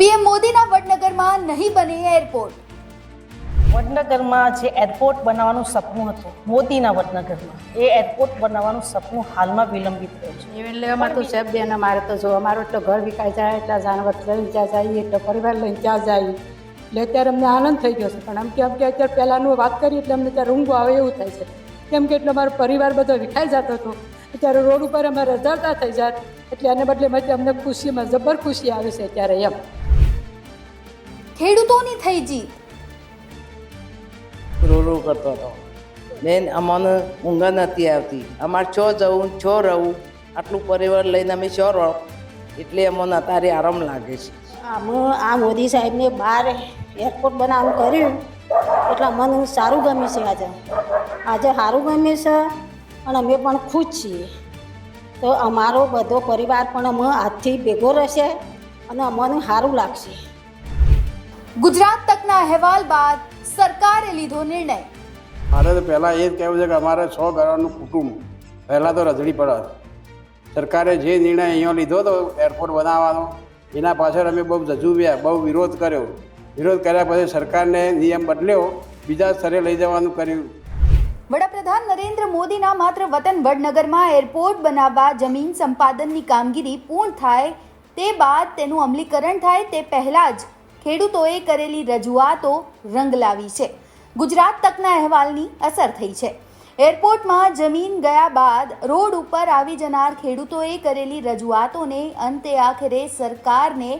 PM મોદીના વડનગરમાં નહીં બને એરપોર્ટ. વડનગરમાં જે એરપોર્ટ બનાવવાનું સપનું હતું મોદીના વડનગરમાં એ એરપોર્ટ બનાવવાનું સપનું હાલમાં વિલંબિત થયું છે. એટલે અમારે તો સાહેબ બેન અમારે તો જો અમારો એટલો ઘર વિકાઈ જાય એટલા જાનવર લઈને ત્યાં જઈએ એટલો પરિવાર લઈને ત્યાં જઈએ એટલે અત્યારે અમને આનંદ થઈ ગયો છે. પણ આમ કે આમ કે અત્યારે પહેલાંનું વાત કરીએ એટલે અમને ત્યારે રૂંગો આવે એવું થાય છે. કેમ કે એટલો અમારો પરિવાર બધો વિખાઈ જતો હતો. અત્યારે રોડ ઉપર અમે રઝળતા થઈ જાય એટલે એને બદલે અમને ખુશીમાં જબર ખુશી આવે છે અત્યારે એમ. ખેડૂતોની થઈ જીત. રોરો કરતો હતો બેન અમને ઊંઘ નથી આવતી. અમારે છો જવું છો રહું આટલું પરિવાર લઈને અમે છો રહો એટલે અમને અત્યારે આરામ લાગે છે. આમ આ મોદી સાહેબને બહાર એરપોર્ટ બનાવવાનું કર્યું એટલે મને સારું ગમ્યું છે આજે. આજે સારું ગમ્યું છે. અને અમે પણ ખુશ છીએ. તો અમારો બધો પરિવાર પણ અમે આજથી ભેગો રહેશે અને અમને સારું લાગશે. ગુજરાત તકના અહેવાલ બાદ સરકારે લીધો નિર્ણય. મારે તો પહેલાં એ જ કહેવું છે કે અમારે સો ઘરનું કુટુંબ પહેલાં તો રજડી પડત. સરકારે જે નિર્ણય અહીંયા લીધો હતો એરપોર્ટ બનાવવાનો એના પાછળ અમે બહુ જજુવ્યા બહુ વિરોધ કર્યો. વિરોધ કર્યા પછી સરકારને નિયમ બદલ્યો બીજા સ્તરે લઈ જવાનું કર્યું. વડાપ્રધાન નરેન્દ્ર મોદીના માત્ર વતન વડનગરમાં એરપોર્ટ બનાવવા જમીન સંપાદનની કામગીરી પૂર્ણ થાય તે બાદ તેનું અમલીકરણ થાય તે પહેલાં જ ખેડૂતોએ કરેલી રજૂઆતો રંગ લાવી છે. ગુજરાત તકના અહેવાલની અસર થઈ છે. એરપોર્ટમાં જમીન ગયા બાદ રોડ ઉપર આવી જનાર ખેડૂતોએ કરેલી રજૂઆતોને અંતે આખરે સરકારને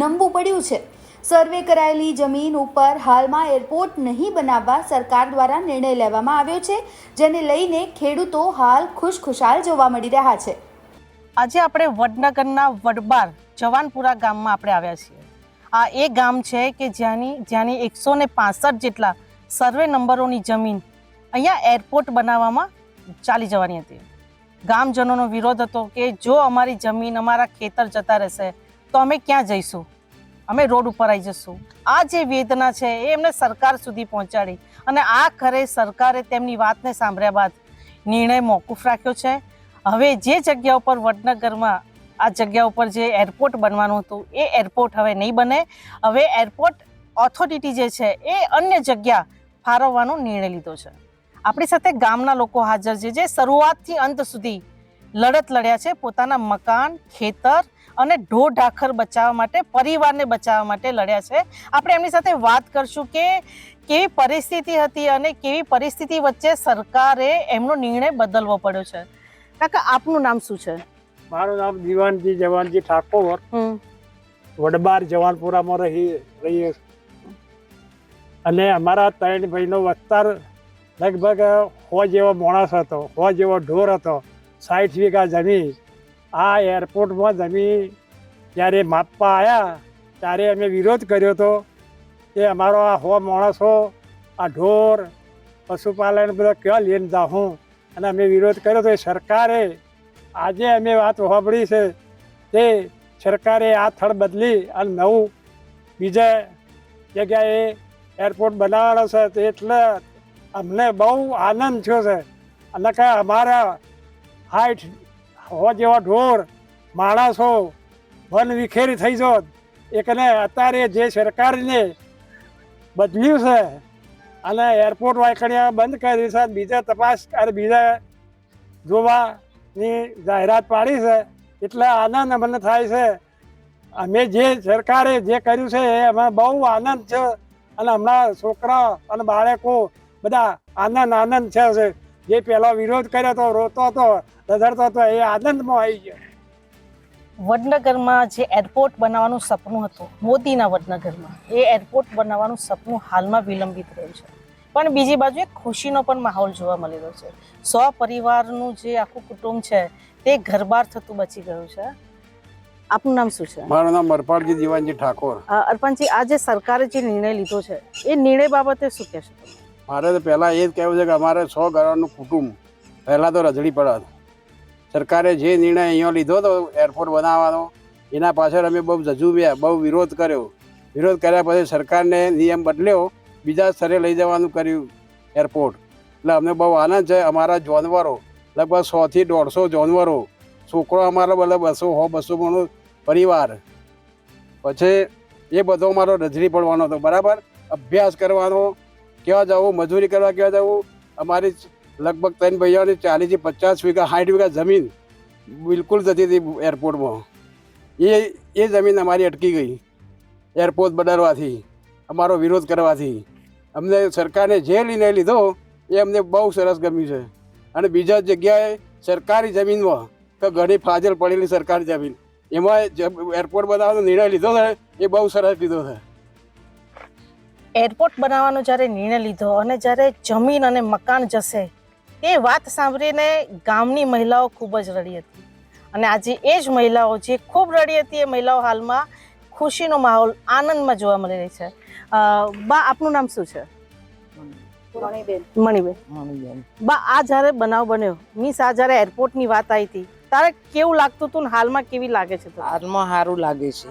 નમવું પડ્યું છે. સર્વે કરાયેલી જમીન ઉપર હાલમાં એરપોર્ટ નહીં બનાવવા સરકાર દ્વારા નિર્ણય લેવામાં આવ્યો છે, જેને લઈને ખેડૂતો હાલ ખુશખુશાલ જોવા મળી રહ્યા છે. આજે આપણે વડનગરના વડબાર જવાનપુરા ગામમાં આપણે આવ્યા છીએ. આ એ ગામ છે કે જ્યાંની જ્યાંની એકસો ને પાસઠ જેટલા સર્વે નંબરોની જમીન અહીંયા એરપોર્ટ બનાવવામાં ચાલી જવાની હતી. ગામજનોનો વિરોધ હતો કે જો અમારી જમીન અમારા ખેતર જતા રહેશે, તો અમે ક્યાં જઈશું? અમે રોડ ઉપર આવી જશું. આ જે વેદના છે એ એમને સરકાર સુધી પહોંચાડી. અને આ ખરે સરકારે તેમની વાતને સાંભળ્યા બાદ નિર્ણય મોકૂફ રાખ્યો છે. હવે જે જગ્યા ઉપર વડનગરમાં આ જગ્યા ઉપર જે એરપોર્ટ બનવાનું હતું, એ એરપોર્ટ હવે નહીં બને. હવે એરપોર્ટ ઓથોરિટી જે છે એ અન્ય જગ્યા ફાળવવાનો નિર્ણય લીધો છે. આપણી સાથે ગામના લોકો હાજર છે, જે શરૂઆતથી અંત સુધી લડત લડ્યા છે પોતાના મકાન, ખેતર અને ઢોર ઢાખર બચાવવા માટે પરિવારને બચાવવા માટે લડ્યા છે. આપણે એમની સાથે વાત કરશું કે કેવી પરિસ્થિતિ હતી અને કેવી પરિસ્થિતિ વચ્ચે સરકારે એમનો નિર્ણય બદલવો પડ્યો છે. કાકા આપનું નામ શું છે? મારું નામ દીવાનજી જવાનજી ઠાકોર. વડબાર જવાનપુરામાં રહી રહીએ અને અમારા ત્રણ ભાઈનો વસ્તાર લગભગ સો જેવો માણસ હતો સો જેવો ઢોર હતો. સાઠ વીઘા જમીન આ એરપોર્ટમાં જમીન જ્યારે માપવા આવ્યા ત્યારે અમે વિરોધ કર્યો હતો કે અમારો આ હો માણસો, આ ઢોર, પશુપાલન બધા ક્યાં લઈને જાઉં અને અમે વિરોધ કર્યો તો એ સરકારે આજે અમે વાત સાંભળી છે તે સરકારે આ સ્થળ બદલી અને નવું બીજા જગ્યાએ એરપોર્ટ બનાવવાનો છે. તો એટલે અમને બહુ આનંદ થયો છે. અને કે અમારા હાઈટ હો જેવા ઢોર, માણસો, વન વિખેરી થઈ જોત એકને અત્યારે જે સરકારને બદલ્યું છે અને એરપોર્ટ વાયકણિયા બંધ કરી છે, બીજા તપાસ અને બીજા જોવાની જાહેરાત પાડી છે, એટલે આનંદ અમને થાય છે અમે જે સરકારે જે કર્યું છે એ અમે બહુ આનંદ છે અને હમણાં છોકરા અને બાળકો બધા આનંદ આનંદ છે. જે પહેલો વિરોધ કર્યો હતો રોતો હતો રઝળતો હતો એ આનંદમાં આવી ગયો. વડનગરમાં જે એરપોર્ટ બનાવવાનું સપનું હતું મોદીના વડનગરમાં એ એરપોર્ટ બનાવવાનું સપનું હાલમાં વિલંબિત રહ્યું છે. પણ બીજી બાજુ એક ખુશીનો પણ માહોલ જોવા મળી રહ્યો છે. સો પરિવારનું જે આખું કુટુંબ છે તે ઘરબાર થતું બચી ગયું છે. આપનું નામ શું છે? મારું નામ મરપાળજી દીવાનજી ઠાકોર. અર્પણજી આ જે સરકારે જે નિર્ણય લીધો છે એ નિર્ણય બાબતે શું કહેશો? મારે તો પહેલાં એ જ કહેવું છે કે અમારે સો ઘરનું કુટુંબ પહેલાં તો રજડી પડત. સરકારે જે નિર્ણય અહીંયા લીધો હતો એરપોર્ટ બનાવવાનો, એના પાછળ અમે બહુ જજુવ્યા બહુ વિરોધ કર્યો. વિરોધ કર્યા પછી સરકારને નિયમ બદલ્યો, બીજા સ્તરે લઈ જવાનું કર્યું એરપોર્ટ એટલે અમને બહુ આનંદ છે, અમારા જાનવરો, લગભગ સોથી દોઢસો જાનવરો, છોકરો અમારો બધા બસો હો બસો માણસ પરિવાર. પછી એ બધો અમારો રજરી પડવાનો હતો, બરાબર? અભ્યાસ કરવાનો, ક્યાં જવું, મજૂરી કરવા ક્યાં જવું, અમારી લગભગ ત્રણ ભાઈઓની ચાલીસથી પચાસ વીઘા, સાઠ વીઘા જમીન બિલકુલ જતી હતી એરપોર્ટમાં. એ એ જમીન અમારી અટકી ગઈ. એરપોર્ટ બદલવાથી, અમારો વિરોધ કરવાથી. અમને સરકારે જે નિર્ણય લીધો, એ અમને બહુ સરસ ગમ્યું છે. અને બીજા જગ્યાએ સરકારી જમીનમાં, તો ઘણી ફાજલ પડેલી સરકારી જમીન. એમાં એરપોર્ટ બનાવવાનો નિર્ણય લીધો છે, એ બહુ સરસ લીધો છે. એરપોર્ટ બનાવવાનો જ્યારે નિર્ણય લીધો અને જ્યારે જમીન અને મકાન જશે એ વાત સાંભળીને ગામની મહિલાઓ ખૂબ જ રડી હતી. અને આજે એ જ મહિલાઓ જે ખૂબ રડી હતી એ મહિલાઓ હાલમાં ખુશીનો માહોલ આનંદમાં જોવા મળી રહી છે. બા આપનું નામ શું છે? મણીબેન. બા આ જ્યારે બનાવ બન્યો મીન્સ આ જ્યારે એરપોર્ટની વાત આવી હતી તારે કેવું લાગતું હતું હાલમાં કેવી લાગે છે? હાલમાં સારું લાગે છે.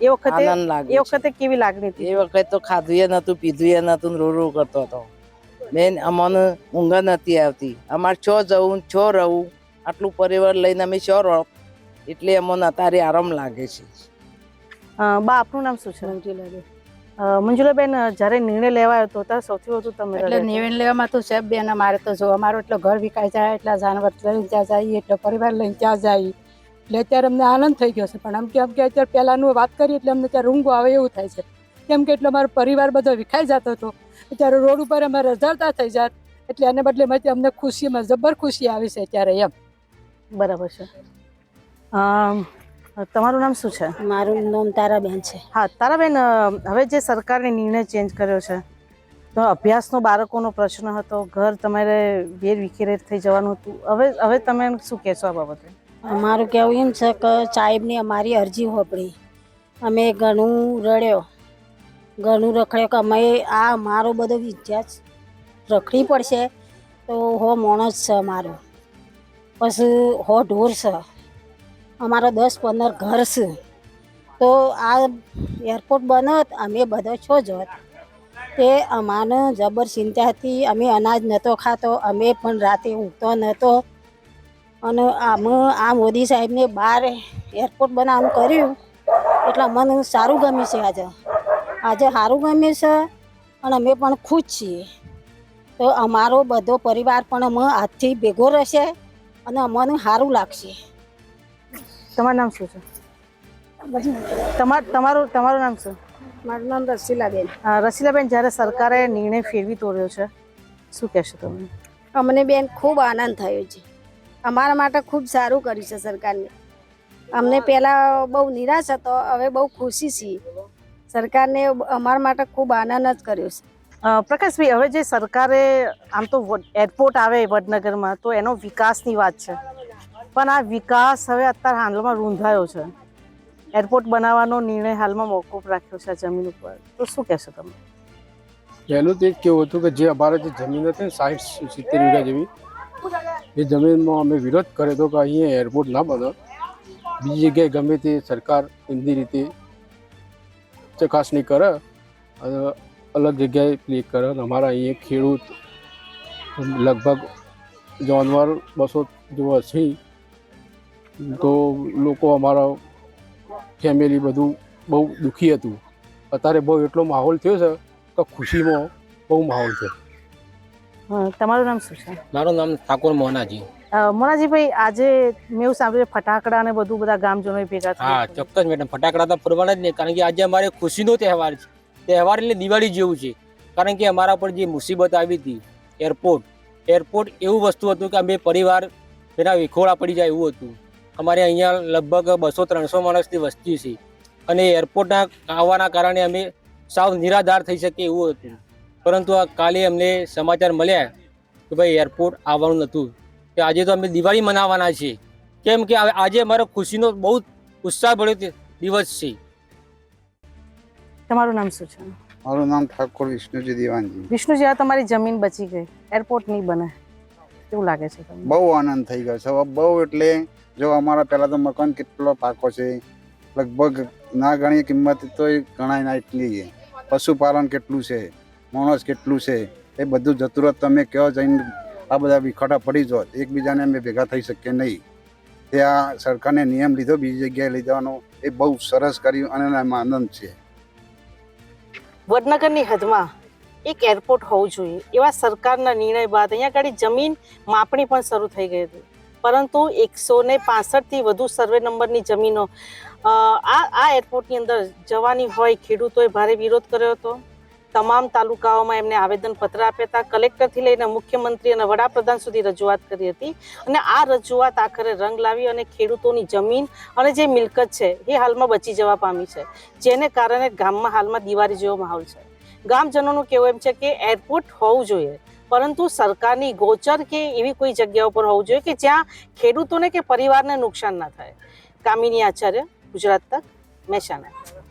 એ વખતે એ વખતે કેવી લાગણી હતી? એ વખતે તો ખાધું એ નતું પીધું એ નતું રો રો કરતો હતો. બેન અમને ઊંઘ નથી આવતી. અમારે છો જવું છો રહું આટલું પરિવાર લઈને અમે છો રહો એટલે અમને અત્યારે આરામ લાગે છે. બા આપનું નામ શું છે? મંજુલાબેન. મંજુલાબેન જ્યારે નિર્ણય લેવાયો તો ત્યારે સૌથી વધુ તમે એટલે નિર્ણય લેવામાં તો સાહેબ બેન અમારે તો જો અમારો એટલો ઘર વિકાઈ જાય એટલા જાનવર લઈને ત્યાં જાય એટલો પરિવાર લઈને ત્યાં જાય એટલે અત્યારે અમને આનંદ થઈ ગયો છે. પણ આમ કેમ કે અત્યારે પહેલાંનું વાત કરીએ એટલે અમને ત્યારે ઊંઘ આવે એવું થાય છે. કેમ કે એટલો અમારો પરિવાર બધો વિખાઈ જતો હતો. અત્યારે રોડ ઉપર અમે રઝળતા થઈ જાત. એટલે એને બદલે માંથી અમને ખુશીમાં જબ્બર ખુશી આવી છે અત્યારે એમ. બરાબર છે. તમારું નામ શું છે? મારું નામ તારાબેન છે. હા તારાબેન હવે જે સરકારે નિર્ણય ચેન્જ કર્યો છે તો અભ્યાસનો બાળકોનો પ્રશ્ન હતો ઘર તમારે વેર વિખેરે થઈ જવાનું હતું. હવે હવે તમે શું કહેશો આ બાબતે? અમારું કહેવું એમ છે કે સાહેબની અમારી અરજી હોપડી. અમે ઘણું રડ્યો. ઘણું રખડ્યો કે અમે આ અમારો બધો વિદ્યા રખડી પડશે તો હો માણસ છે અમારો. પછી હો ઢોર છે. અમારો દસ પંદર ઘર છે. તો આ એરપોર્ટ બનત, અમે બધો છો જોત તે અમાને જબર ચિંતા હતી, અમે અનાજ નહોતો ખાતો, અમે પણ રાતે ઊંઘતો નહોતો અને આમ, આ મોદી સાહેબને બહાર એરપોર્ટ બનાવવાનું કર્યું, એટલે મને સારું ગમ્યું છે આજે. આજે સારું ગમે છે અને અમે પણ ખુશ છીએ. તો અમારો બધો પરિવાર પણ અમે આજથી ભેગો રહેશે અને અમને સારું લાગશે. તમારું નામ શું છે? તમાર તમારું તમારું નામ શું? મારું નામ રસીલાબેન. રસીલાબેન જ્યારે સરકારે નિર્ણય ફેરવી તોડ્યો છે શું કહેશો તમે? અમને બેન ખૂબ આનંદ થયો છે. અમારા માટે ખૂબ સારું કર્યું છે સરકારને. અમને પહેલાં બહુ નિરાશ હતો હવે બહુ ખુશી છીએ. સરકારને અમારા માટે ખૂબ આનંદ જ કર્યો છે. પ્રકાશભાઈ હવે જે સરકારે આમ તો એરપોર્ટ આવે વડનગરમાં તો એનો વિકાસની વાત છે. પણ આ વિકાસ હવે અત્યારે હાલમાં રૂંધાયો છે. એરપોર્ટ બનાવવાનો નિર્ણય હાલમાં મોકૂફ રાખ્યો છે જમીન ઉપર. તો શું કહેશો તમે? પહેલું તો એ કેવું હતું કે જે અમારે જે જમીન હતી ને સાઠ સિત્તેર વીઘા જેવી એ જમીનમાં અમે વિરોધ કર્યો હતો કે અહીંયા એરપોર્ટ ના બને બીજી જગ્યાએ ગમે તે સરકાર એમની રીતે ચકાસણી કરે અને અલગ જગ્યાએ પ્લે કરે અને અમારા અહીંયા ખેડૂત લગભગ જાનવર બસો જેવા છે. તો લોકો અમારા ફેમિલી બધું બહુ દુઃખી હતું. અત્યારે બહુ એટલો માહોલ થયો છે તો ખુશીમાં બહુ માહોલ છે. તમારું નામ શું છે? મારું નામ ઠાકોર મોહનાજી. મોનાજીભાઈ આજે મેં એવું સાંભળ્યું ફટાકડા ને બધું બધા ગામજનો ભેગા હા ચોક્કસ મેડમ ફટાકડા તો ફરવાના જ નહીં કારણ કે આજે અમારે ખુશીનો તહેવાર છે. તહેવાર એટલે દિવાળી જેવું છે. કારણ કે અમારા પર જે મુસીબત આવી હતી એરપોર્ટ એરપોર્ટ એવું વસ્તુ હતું કે અમે પરિવાર એના વિખોળા પડી જાય એવું હતું. અમારે અહીંયા લગભગ બસો ત્રણસો માણસની વસ્તી છે. અને એરપોર્ટના આવવાના કારણે અમે સાવ નિરાધાર થઈ શકીએ એવું હતું. પરંતુ આ કાલે અમને સમાચાર મળ્યા કે ભાઈ એરપોર્ટ આવવાનું નહોતું. કે આજે તો અમે દિવાળી મનાવવાના છીએ. કેમ કે આજે અમારો ખુશીનો બહુ ઉત્સાહ ભર્યો દિવસ છે. તમારું નામ શું છે? મારું નામ ઠાકોર વિષ્ણુજી દિવાનજી. વિષ્ણુજી આ તમારી જમીન બચી ગઈ. એરપોર્ટ નહીં બને. કેવું લાગે છે તમને? બહુ આનંદ થઈ ગયો છે. બહુ એટલે જો અમારા પહેલા તો મકાન કેટલો પાકો છે. લગભગ ના ગણી કિંમત તો એ ગણાય ના એટલી છે. પશુપાલન કેટલું છે? માણસ કેટલું છે? એ બધું જતુરત તમે કહો જઈને આ બધા વિખટા પડી જાત એકબીજાને અમે ભેગા થઈ શકીએ નહીં. તે આ સરકારને નિયમ લીધો, બીજી જગ્યાએ લઈ એ બહુ સરસ કર્યું અને એમાં આનંદ છે. વડનગરની હદમાં એક એરપોર્ટ હોવું જોઈએ. એવા સરકારના નિર્ણય બાદ અહીંયા આગળ જમીન માપણી પણ શરૂ થઈ ગઈ હતી. પરંતુ એકસો ને પાસઠથી વધુ સર્વે નંબરની જમીનો આ આ એરપોર્ટની અંદર જવાની હોય ખેડૂતોએ ભારે વિરોધ કર્યો હતો. તમામ તાલુકાઓમાં એમને આવેદનપત્ર આપ્યા હતા. કલેક્ટરથી લઈને મુખ્યમંત્રી અને વડાપ્રધાન સુધી રજૂઆત કરી હતી. અને આ રજૂઆત આખરે રંગ લાવી અને ખેડૂતોની જમીન અને જે મિલકત છે, એ હાલમાં બચી જવા પામી છે. જેને કારણે ગામમાં હાલમાં દિવાળી જેવો માહોલ છે. ગામજનોનું કહેવું એમ છે કે એરપોર્ટ હોવું જોઈએ. પરંતુ સરકારની ગોચર કે એવી કોઈ જગ્યા ઉપર હોવું જોઈએ કે જ્યાં ખેડૂતોને કે પરિવારને નુકસાન ના થાય. કામિની આચાર્ય, ગુજરાત તક, મહેસાણા.